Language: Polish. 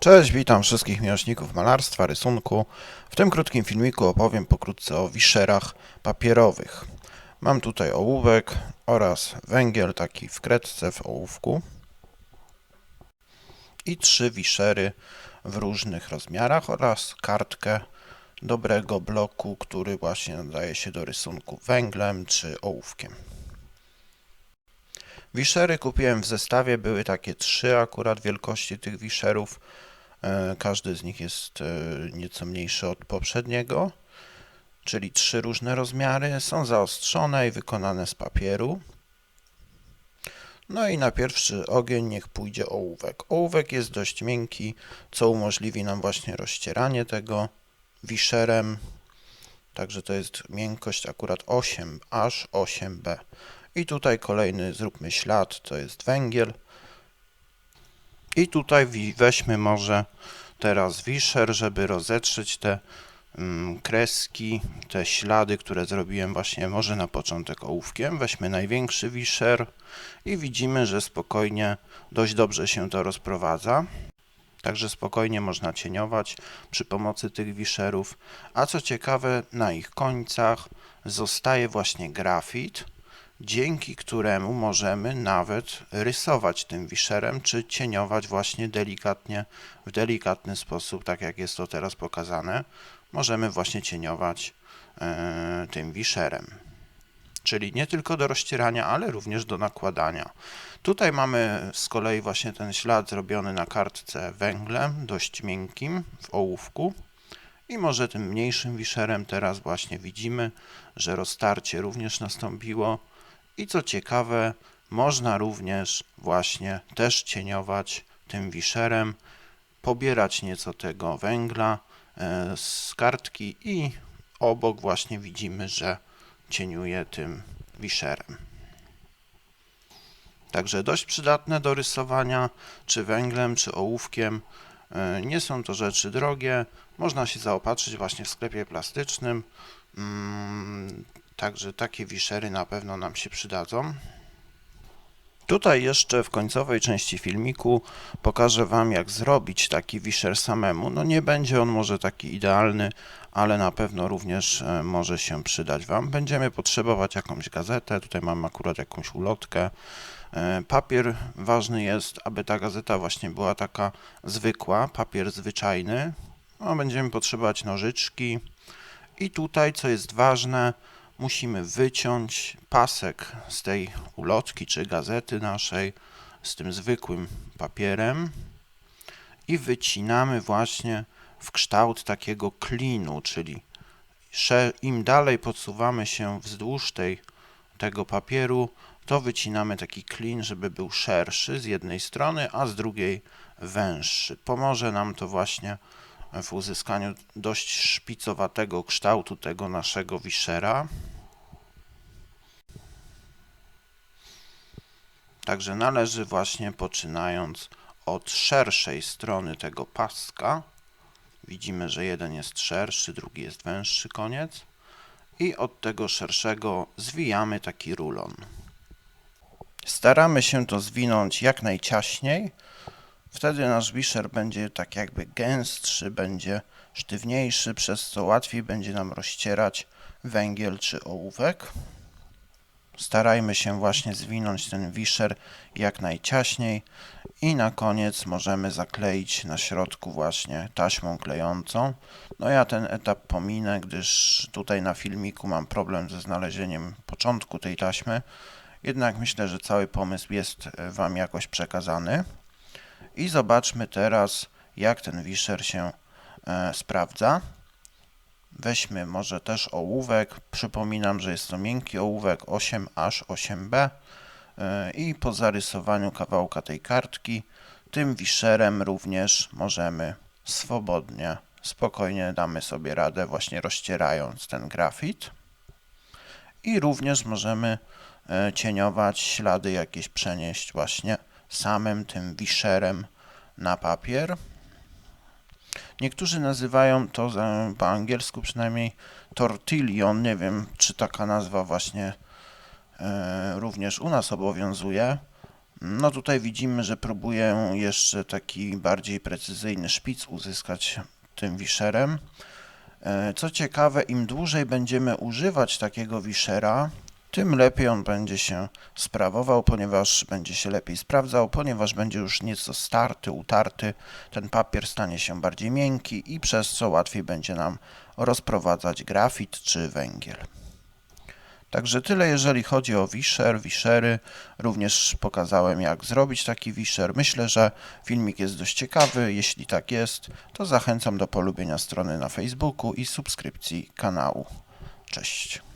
Cześć, witam wszystkich miłośników malarstwa, rysunku. W tym krótkim filmiku opowiem pokrótce o wiszerach papierowych. Mam tutaj ołówek oraz węgiel taki w kredce w ołówku i trzy wiszery w różnych rozmiarach oraz kartkę dobrego bloku, który właśnie nadaje się do rysunku węglem czy ołówkiem. Wiszery kupiłem w zestawie, były takie trzy akurat wielkości tych wiszerów. E, Każdy z nich jest e, nieco mniejszy od poprzedniego, czyli trzy różne rozmiary. Są zaostrzone i wykonane z papieru. No i na pierwszy ogień niech pójdzie ołówek. Ołówek jest dość miękki, co umożliwi nam właśnie rozcieranie tego wiszerem. Także to jest miękkość akurat 8, aż 8B. I tutaj kolejny zróbmy ślad, to jest węgiel. I tutaj weźmy może teraz wiszer, żeby rozetrzeć te mm, kreski, te ślady, które zrobiłem właśnie może na początek ołówkiem. Weźmy największy wiszer i widzimy, że spokojnie, dość dobrze się to rozprowadza. Także spokojnie można cieniować przy pomocy tych wiszerów. A co ciekawe, na ich końcach zostaje właśnie grafit, dzięki któremu możemy nawet rysować tym wiszerem, czy cieniować właśnie delikatnie, w delikatny sposób, tak jak jest to teraz pokazane. Możemy właśnie cieniować e, tym wiszerem. Czyli nie tylko do rozcierania, ale również do nakładania. Tutaj mamy z kolei właśnie ten ślad zrobiony na kartce węglem, dość miękkim, w ołówku. I może tym mniejszym wiszerem teraz właśnie widzimy, że roztarcie również nastąpiło. I co ciekawe, można również właśnie też cieniować tym wiszerem, pobierać nieco tego węgla e, z kartki i obok właśnie widzimy, że cieniuje tym wiszerem. Także dość przydatne do rysowania, czy węglem, czy ołówkiem. E, Nie są to rzeczy drogie, można się zaopatrzyć właśnie w sklepie plastycznym. Także takie wiszery na pewno nam się przydadzą. Tutaj jeszcze w końcowej części filmiku pokażę Wam, jak zrobić taki wiszer samemu. No nie będzie on może taki idealny, ale na pewno również e, może się przydać Wam. Będziemy potrzebować jakąś gazetę, tutaj mam akurat jakąś ulotkę. E, Papier ważny jest, aby ta gazeta właśnie była taka zwykła, papier zwyczajny. No, będziemy potrzebować nożyczki. I tutaj, co jest ważne, musimy wyciąć pasek z tej ulotki czy gazety naszej z tym zwykłym papierem i wycinamy właśnie w kształt takiego klinu, czyli im dalej podsuwamy się wzdłuż tej, tego papieru, to wycinamy taki klin, żeby był szerszy z jednej strony, a z drugiej węższy. Pomoże nam to właśnie w uzyskaniu dość szpicowatego kształtu tego naszego wiszera. Także należy właśnie poczynając od szerszej strony tego paska. Widzimy, że jeden jest szerszy, drugi jest węższy koniec. I od tego szerszego zwijamy taki rulon. Staramy się to zwinąć jak najciaśniej. Wtedy nasz wiszer będzie tak jakby gęstszy, będzie sztywniejszy, przez co łatwiej będzie nam rozcierać węgiel czy ołówek. Starajmy się właśnie zwinąć ten wiszer jak najciaśniej i na koniec możemy zakleić na środku właśnie taśmą klejącą. No ja ten etap pominę, gdyż tutaj na filmiku mam problem ze znalezieniem początku tej taśmy. Jednak myślę, że cały pomysł jest e, Wam jakoś przekazany. I zobaczmy teraz, jak ten wiszer się e, sprawdza. Weźmy może też ołówek. Przypominam, że jest to miękki ołówek 8H8B e, i po zarysowaniu kawałka tej kartki tym wiszerem również możemy swobodnie, spokojnie damy sobie radę właśnie rozcierając ten grafit. I również możemy e, cieniować ślady jakieś przenieść właśnie samym tym wiszerem na papier. Niektórzy nazywają to po angielsku przynajmniej tortillion. Nie wiem, czy taka nazwa właśnie e, również u nas obowiązuje. No tutaj widzimy, że próbuję jeszcze taki bardziej precyzyjny szpic uzyskać tym wiszerem. E, Co ciekawe, im dłużej będziemy używać takiego wiszera, tym lepiej on będzie się sprawował, ponieważ będzie się lepiej sprawdzał, ponieważ będzie już nieco starty, utarty, ten papier stanie się bardziej miękki i przez co łatwiej będzie nam rozprowadzać grafit czy węgiel. Także tyle, jeżeli chodzi o wiszer, wiszery. Również pokazałem, jak zrobić taki wiszer. Myślę, że filmik jest dość ciekawy. Jeśli tak jest, to zachęcam do polubienia strony na Facebooku i subskrypcji kanału. Cześć.